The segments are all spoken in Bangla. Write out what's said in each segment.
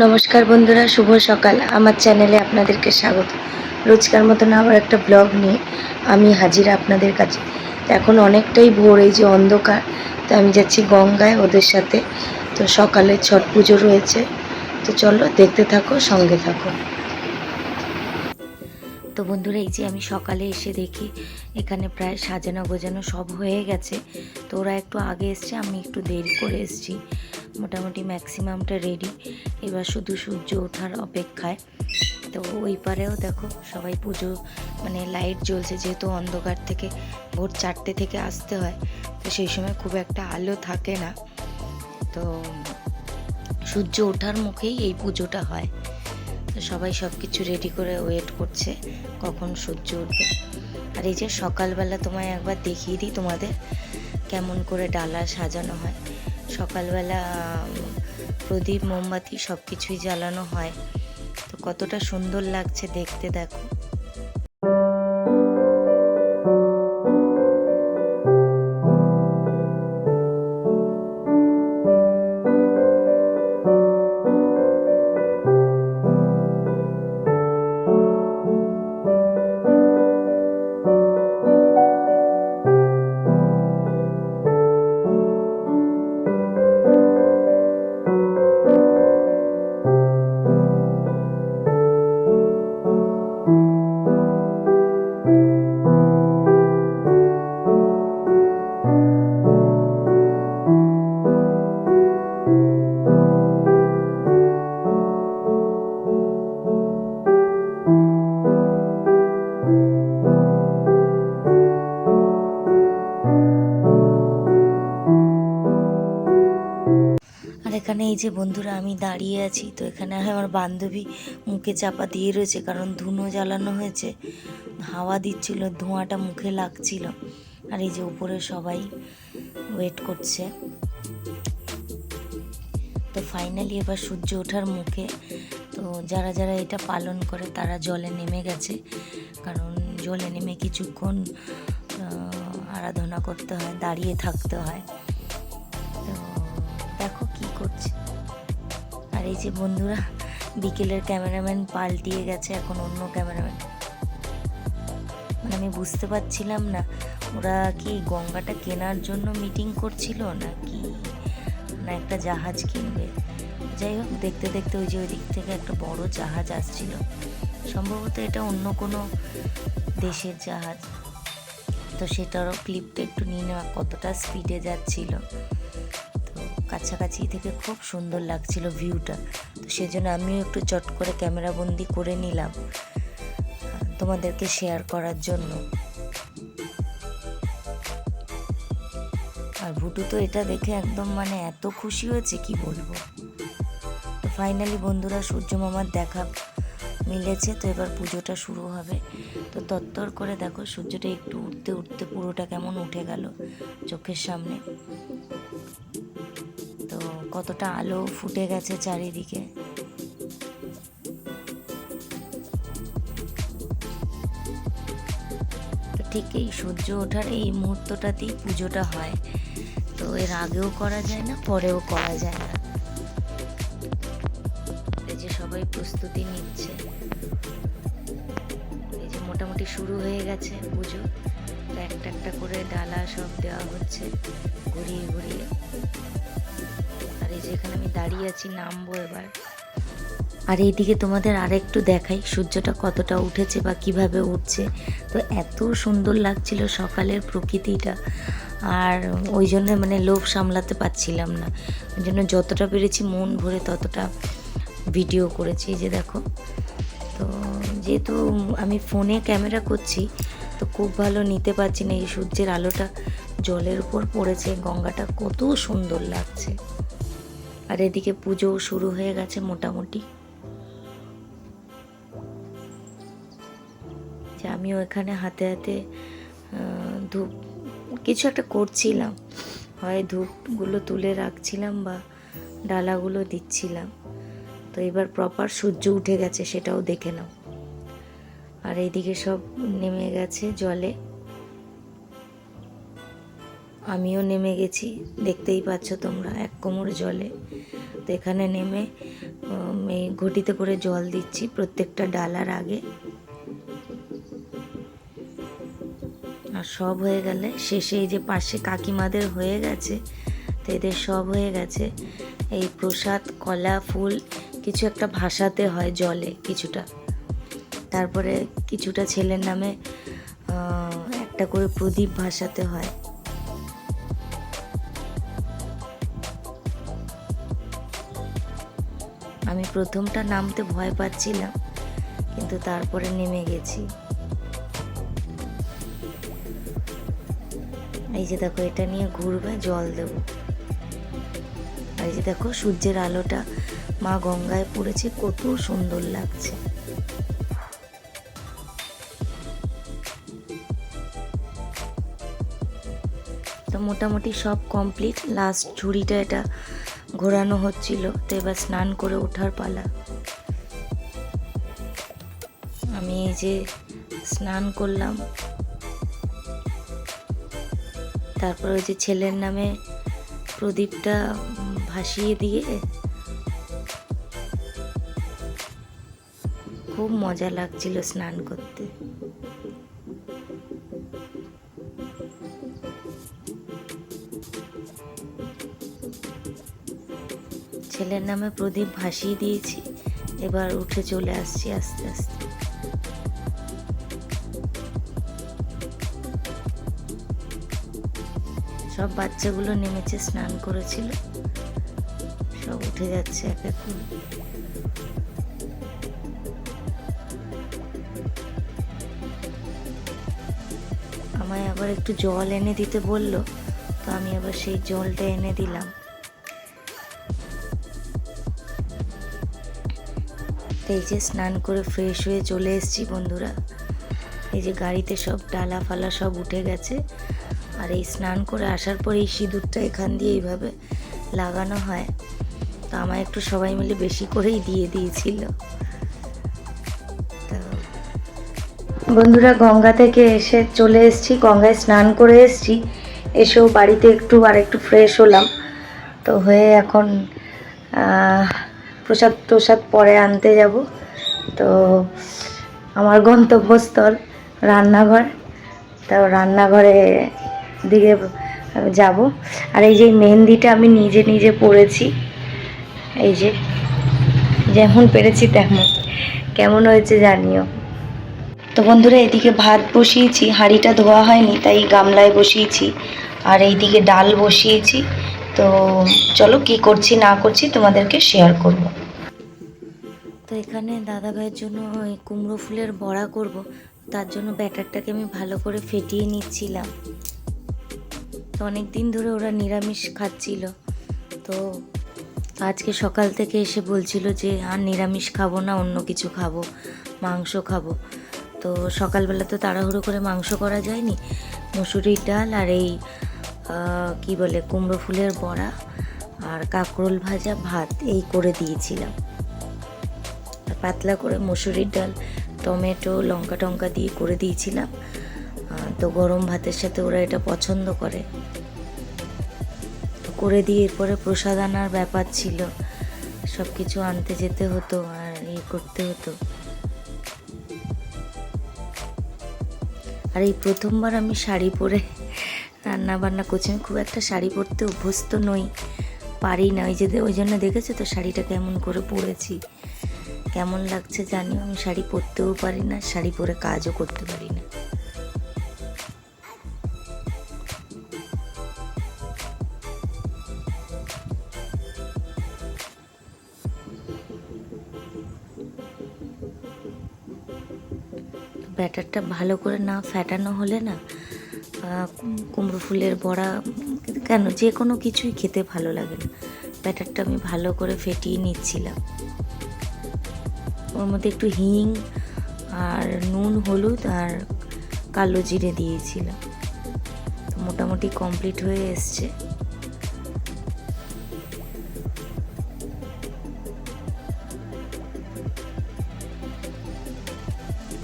নমস্কার বন্ধুরা, শুভ সকাল। আমার চ্যানেলে আপনাদেরকে স্বাগত। রোজকার মতন আবার একটা ব্লগ নিয়ে আমি হাজির আপনাদের কাছে। এখন অনেকটাই ভোর, এই যে অন্ধকার, তো আমি যাচ্ছি গঙ্গায় ওদের সাথে। তো সকালে ছট পুজো রয়েছে। তো চলো দেখতে থাকো, সঙ্গে থাকো। তো বন্ধুরা, এই যে আমি সকালে এসে দেখি, এখানে প্রায় সাজানো গোজানো সব হয়ে গেছে। তো ওরা একটু আগে এসছে, আমি একটু দেরি করে এসছি। মোটামুটি ম্যাক্সিমামটা রেডি এবার শুধু সূর্য ওঠার অপেক্ষায়। তো ওই পারেও দেখো, সবাই পুজো মানে লাইট জ্বলছে যেহেতু অন্ধকার থেকে, ভোর চারটে থেকে আসতে হয়। তো সেই সময় খুব একটা আলো থাকে না। তো সূর্য ওঠার মুখেই এই পুজোটা হয়। তো সবাই সব কিছু রেডি করে ওয়েট করছে, কখন সূর্য উঠবে। আর এই যে সকালবেলা তোমায় একবার দেখিয়ে দিই তোমাদের, কেমন করে ডালা সাজানো হয়। সকালবেলা প্রদীপ মোমবাতি সব কিছুই জ্বালানো হয়। তো কতটা সুন্দর লাগছে দেখতে দেখো। এই যে বন্ধুরা, আমি দাঁড়িয়ে আছি। তো এখানে আমার বান্ধবী মুখে চাপা দিয়ে রয়েছে, কারণ ধুনো জ্বালানো হয়েছে। হাওয়া দিচ্ছিল, ধোঁয়াটা মুখে লাগছিল। আর এই যে উপরে সবাই ওয়েট করছে। তো ফাইনালি এবার সূর্য ওঠার মুখে। তো যারা যারা এটা পালন করে, তারা জলে নেমে গেছে। কারণ জলে নেমে কিছুক্ষণ আরাধনা করতে হয়, দাঁড়িয়ে থাকতে হয়। তো দেখো কি করছে। আর এই যে বন্ধুরা, বিকেলের ক্যামেরাম্যান পাল্টিয়ে গেছে এখন অন্য ক্যামেরাম্যান। মানে আমি বুঝতে পারছিলাম না, ওরা কি গঙ্গাটা কেনার জন্য মিটিং করছিল না কি না একটা জাহাজ কিনবে? যাই হোক, দেখতে দেখতে ওই যে ওই দিক থেকে একটা বড় জাহাজ আসছিল। সম্ভবত এটা অন্য কোনো দেশের জাহাজ। তো সেটারও ক্লিপটা একটু নিয়ে নেওয়া, কতটা স্পিডে যাচ্ছিল। কাছাকাছি থেকে খুব সুন্দর লাগছিল ভিউটা। তো সেজন্য আমিও একটু চট করে ক্যামেরা বন্দি করে নিলাম, তোমাদেরকে শেয়ার করার জন্য। আর ভুটু তো এটা দেখে একদম মানে এত খুশি হয়েছে, কি বলব? তো ফাইনালি বন্ধুরা, সূর্য মামার দেখা মিলেছে, তো এবার পুজোটা শুরু হবে। তো তত্তর করে দেখো, সূর্যটা একটু উঠতে উঠতে পুরোটা কেমন উঠে গেল চোখের সামনে। কতটা আলো ফুটে গেছে চারিদিকে। ঠিক এই সূর্য ওঠার এই মুহূর্তটাতেই পুজোটা হয়। তো এর আগেও করা যায় না, পরেও করা যায় না। এই যে সবাই প্রস্তুতি নিচ্ছে। এই যে মোটামুটি শুরু হয়ে গেছে পুজো। একটা একটা করে ডালা সব দেওয়া হচ্ছে, ঘুরিয়ে ঘুরিয়ে। দাঁড়িয়ে আছি, নামবো এবার। আর এইদিকে তোমাদের আরেকটু দেখাই, সূর্যটা কতটা উঠেছে বা কীভাবে উঠছে। তো এত সুন্দর লাগছিল সকালের প্রকৃতিটা। আর ওই জন্য মানে লোভ সামলাতে পারছিলাম না। ওই জন্য যতটা পেরেছি মন ভরে ততটা ভিডিও করেছি যে দেখো। তো যেহেতু আমি ফোনে ক্যামেরা করছি, তো খুব ভালো নিতে পারছি না। এই সূর্যের আলোটা জলের উপর পড়েছে, গঙ্গাটা কত সুন্দর লাগছে। আর এদিকে পুজো শুরু হয়ে গেছে মোটামুটি। যে আমিও এখানে হাতে হাতে ধূপ, কিছু একটা করছিলাম। হয় ধূপগুলো তুলে রাখছিলাম বা ডালাগুলো দিচ্ছিলাম। তো এবার প্রপার সূর্য উঠে গেছে সেটাও দেখে নাও। আর এইদিকে সব নেমে গেছে জলে। আমিও নেমে গেছি, দেখতেই পাচ্ছ তোমরা, এক কোমর জলে। তো এখানে নেমে এই ঘটিতে করে জল দিচ্ছি প্রত্যেকটা ডালার আগে। আর সব হয়ে গেলে, শেষে এই যে পাশে কাকিমাদের হয়ে গেছে, তো এদের সব হয়ে গেছে। এই প্রসাদ, কলা, ফুল, কিছু একটা ভাসাতে হয় জলে কিছুটা। তারপরে কিছুটা ছেলের নামে একটা করে প্রদীপ ভাসাতে হয়। আমি প্রথমটা নামতে ভয় পাচ্ছিলাম, কিন্তু তারপরে নেমে গেছি। এই যে দেখো, এটা নিয়ে ঘুরবে, জল দেবো। এই যে দেখো, সূর্যের আলোটা মা গঙ্গায় পড়েছে, কত সুন্দর লাগছে। তো মোটামুটি সব কমপ্লিট, লাস্ট ঝুড়িটা এটা ঘোরানো হচ্ছিল, তো এবার স্নান করে ওঠার পালা। আমি এই যে স্নান করলাম, তারপর ওই যে ছেলের নামে প্রদীপটা ভাসিয়ে দিয়ে খুব মজা লাগছিল স্নান করতে। ছেলের নামে প্রদীপ ভাসিয়ে দিয়েছি। এবার উঠে চলে আসছি আস্তে আস্তে। সব বাচ্চাগুলো নেমেছে স্নান করেছিল। সব উঠে যাচ্ছে এক এক আমায় আবার একটু জল এনে দিতে বলল, তো আমি আবার সেই জলটা এনে দিলাম। এই যে স্নান করে ফ্রেশ হয়ে চলে এসেছি বন্ধুরা। এই যে গাড়িতে সব ডালা ফালা সব উঠে গেছে। আর এই স্নান করে আসার পর এই সিঁদুরটা এখান দিয়ে এইভাবে লাগানো হয়। তো আমায় একটু সবাই মিলে বেশি করেই দিয়ে দিয়েছিল। বন্ধুরা, গঙ্গা থেকে এসে চলে এসেছি, গঙ্গায় স্নান করে এসেছি। এসেও বাড়িতে একটু আর একটু ফ্রেশ হলাম। তো হয়ে এখন প্রসাদ প্রসাদ পরে আনতে যাব। তো আমার গন্তব্যস্থল রান্নাঘর। তো রান্নাঘরে দিকে যাব। আর এই যে মেহেন্দিটা আমি নিজে নিজে পড়েছি এই যে, যেমন পেরেছি তেমন। কেমন হয়েছে জানিও। তো বন্ধুরা, এদিকে ভাত বসিয়েছি, হাঁড়িটা ধোয়া হয়নি, তাই গামলায় বসিয়েছি। আর এইদিকে ডাল বসিয়েছি। তো চলো কি করছি, না করছি তোমাদেরকে শেয়ার করব। তো এখানে দাদা ভাইয়ের জন্য ওই কুমড়ো ফুলের বড়া করব, তার জন্য ব্যাটারটাকে আমি ভালো করে ফেটিয়ে নিচ্ছিলাম। তো অনেক দিন ধরে ওরা নিরামিষ খাচ্ছিল, তো আজকে সকাল থেকে এসে বলছিল যে, আর নিরামিষ খাব না, অন্য কিছু খাব, মাংস খাব। তো সকালবেলা তো তাড়াহুড়ো করে মাংস করা যায়নি, মুসুরির ডাল আর এই কি বলে, কুমড়ো ফুলের বড়া আর কাঁকরোল ভাজা ভাত, এই করে দিয়েছিলাম। পাতলা করে মুসুরির ডাল, টমেটো, লঙ্কা টঙ্কা দিয়ে করে দিয়েছিলাম। তো গরম ভাতের সাথে ওরা এটা পছন্দ করে। তো করে দিয়ে এরপরে প্রসাদ আনার ব্যাপার ছিল। সব কিছু আনতে যেতে হতো আর ইয়ে করতে হতো। আর এই প্রথমবার আমি শাড়ি পরে রান্না বান্না করছি আমি খুব একটা শাড়ি পরতে অভ্যস্ত নই। পারি না, ওই যে ওই জন্য দেখেছ তো শাড়িটা কেমন করে পরেছি। কেমন লাগছে জানিও আমি শাড়ি পরতেও পারি না, শাড়ি পরে কাজও করতে পারি না। ব্যাটারটা ভালো করে না ফ্যাটানো হলে না কুমড়ো ফুলের বড়া, কেন? যে কোনো কিছুই খেতে ভালো লাগে না। ব্যাটারটা আমি ভালো করে ফেটিয়ে নিচ্ছিলাম। ওর মধ্যে একটু হিং আর নুন, হলুদ আর কালো জিরে দিয়েছিলাম। মোটামুটি কমপ্লিট হয়ে এসছে।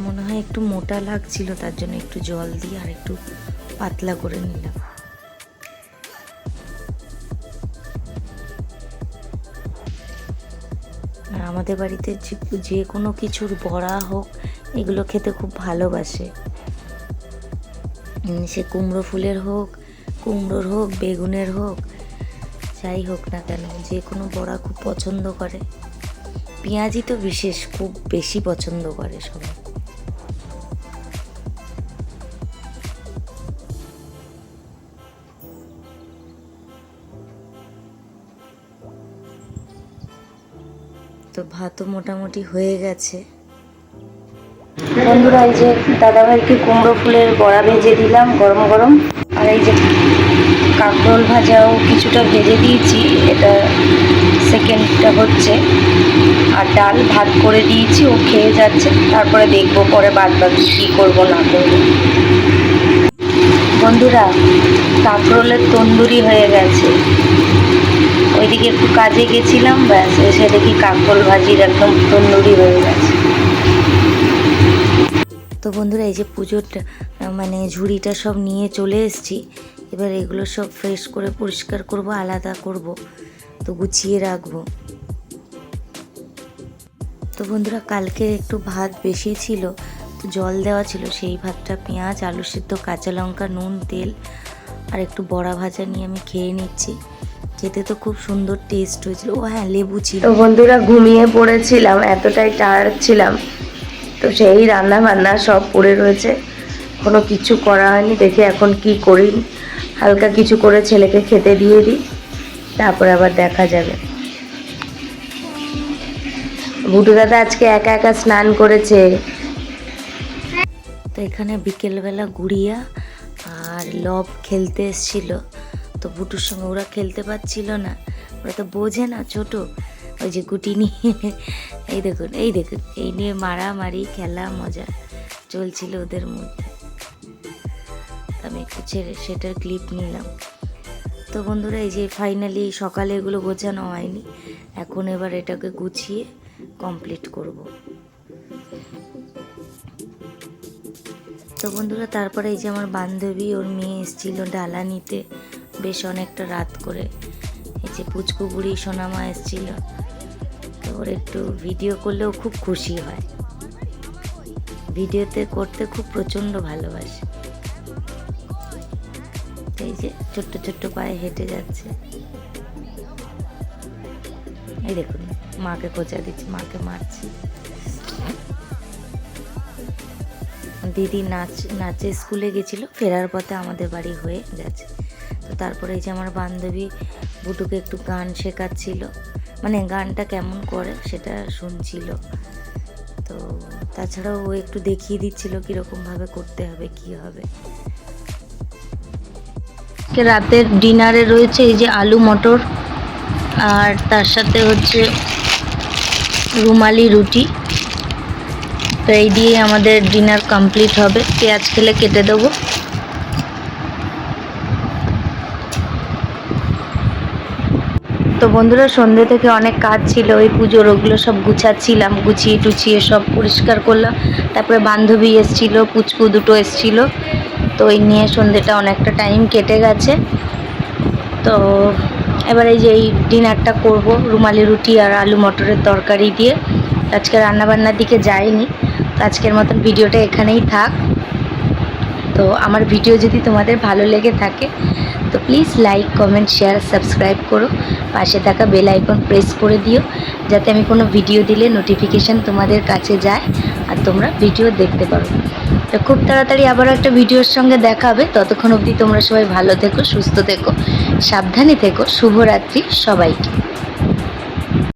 মনে হয় একটু মোটা লাগছিল, তার জন্য একটু জল দিয়ে আর একটু পাতলা করে নিলাম। আমাদের বাড়িতে যে কোনো কিছুর বড়া হোক, এগুলো খেতে খুব ভালোবাসে। সে কুমড়ো ফুলের হোক, কুমড়োর হোক, বেগুনের হোক, যাই হোক না কেন, যে কোনো বড়া খুব পছন্দ করে। পেঁয়াজি তো বিশেষ খুব বেশি পছন্দ করে সবাই। ভাতও মোটামুটি হয়ে গেছে। বন্ধুরা, এই যে দাদাভাইকে কুমড়ো ফুলের বড়া ভেজে দিলাম গরম গরম। আর এই যে কাঁকরোল ভাজাও কিছুটা ভেজে দিয়েছি, এটা সেকেন্ডটা হচ্ছে। আর ডাল ভাত করে দিয়েছি, ও খেয়ে যাচ্ছে। তারপরে দেখব পরে বাদ বাকি কী করব, না করব। বন্ধুরা, কাঁকরোলের তন্দুরি হয়ে গেছে। ওইদিকে একটু কাজে গেছিলাম, ব্যাস, এসে দেখি কাঁকরোল ভাজির একদম তন্দুরি হয়ে গেছে। তো বন্ধুরা, এই যে পুজোর মানে ঝুড়িটা সব নিয়ে চলে এসেছি। এবার এগুলো সব ফ্রেশ করে পরিষ্কার করব, আলাদা করব, তো গুছিয়ে রাখব। তো বন্ধুরা, কালকে একটু ভাত বেশি ছিল, তো জল দেওয়া ছিল, সেই ভাতটা পেঁয়াজ, আলু সিদ্ধ, কাঁচা লঙ্কা, নুন, তেল, আর একটু বড়া ভাজা নিয়ে আমি খেয়ে নিচ্ছি। খেতে তো খুব সুন্দর টেস্ট হয়েছিল। ও হ্যাঁ লেবু ছিল। তো বন্ধুরা ঘুমিয়ে পড়েছিলাম এতটাই টায়ার্ড ছিলাম। তো সেই রান্না বান্না সব পড়ে রয়েছে। কোনো কিছু করা হয়নি দেখে এখন কি করি। হালকা কিছু করে ছেলেকে খেতে দিয়ে দিই তারপরে আবার দেখা যাবে। বুটু দাদা আজকে একা একা স্নান করেছে। তো এখানে বিকেলবেলা গুড়িয়া আর লব খেলতে এসেছিল। তো বুটুর সঙ্গে ওরা খেলতে পারছিল না। ওরা তো বোঝে না ছোট। ওই যে গুটি নিয়ে, এই দেখুন এই দেখুন, এই নিয়ে মারামারি, খেলা, মজা চলছিল ওদের মধ্যে। আমি একটু ছেড়ে, সেটার ক্লিপ নিলাম। তো বন্ধুরা, এই যে ফাইনালি সকালে এগুলো গোছানো হয়নি। এখন এবার এটাকে গুছিয়ে কমপ্লিট করব। তো বন্ধুরা, তারপরে এই যে আমার বান্ধবী, ওর মেয়ে এসেছিল ডালা নিতে। বেশ অনেকটা রাত করে। এই যে পুচকু বুড়ি সোনামা এসেছিল, তো ওর একটু ভিডিও করলেও খুব খুশি হয়। ভিডিওতে করতে খুব প্রচণ্ড ভালোবাসে। এই যে ছোট্ট ছোট্ট পায়ে হেঁটে যাচ্ছে। এই দেখুন, মাকে খোঁচা দিচ্ছি, মাকে মারছি। দিদি নাচ, নাচে স্কুলে গেছিল, ফেরার পথে আমাদের বাড়ি হয়ে গেছে তো তারপরে এই যে আমার বান্ধবী বুটুকে একটু গান শেখাচ্ছিল। মানে গানটা কেমন করে সেটা শুনছিল। তো তাছাড়াও ও একটু দেখিয়ে দিচ্ছিল কীরকমভাবে করতে হবে, কি হবে। রাতের ডিনারে রয়েছে এই যে আলু মটর আর তার সাথে হচ্ছে রুমালি রুটি। তো এই দিয়ে আমাদের ডিনার কমপ্লিট হবে। পেঁয়াজ খেলে কেটে দেবো। তো বন্ধুরা সন্ধ্যে থেকে অনেক কাজ ছিল, ওই পুজোর ওগুলো সব গুছাচ্ছিলাম, গুছিয়ে টুছিয়ে সব পরিষ্কার করলাম। তারপরে বান্ধবী এসছিল, পুচকু দুটো এসছিল, তো ওই নিয়ে সন্ধ্যেটা অনেকটা টাইম কেটে গেছে। তো এবারে যে এই ডিনারটা করব, রুমালি রুটি আর আলু মটরের তরকারি দিয়ে। আজকে রান্নাবান্নার দিকে যাইনি, তো আজকের মতন ভিডিওটা এখানেই থাক। তো আমার ভিডিও যদি তোমাদের ভালো লেগে থাকে, তো please like comment share subscribe করো। পাশে থাকা বেল আইকন প্রেস করে দিও, যাতে আমি কোনো ভিডিও দিলে নোটিফিকেশান তোমাদের কাছে যায় আর তোমরা ভিডিও দেখতে পারো। তো খুব তাড়াতাড়ি আবারও একটা ভিডিওর সঙ্গে দেখা হবে। ততক্ষণ অবধি তোমরা সবাই ভালো থেকো, সুস্থ থেকো, সাবধানে থেকো। শুভরাত্রি সবাইকে।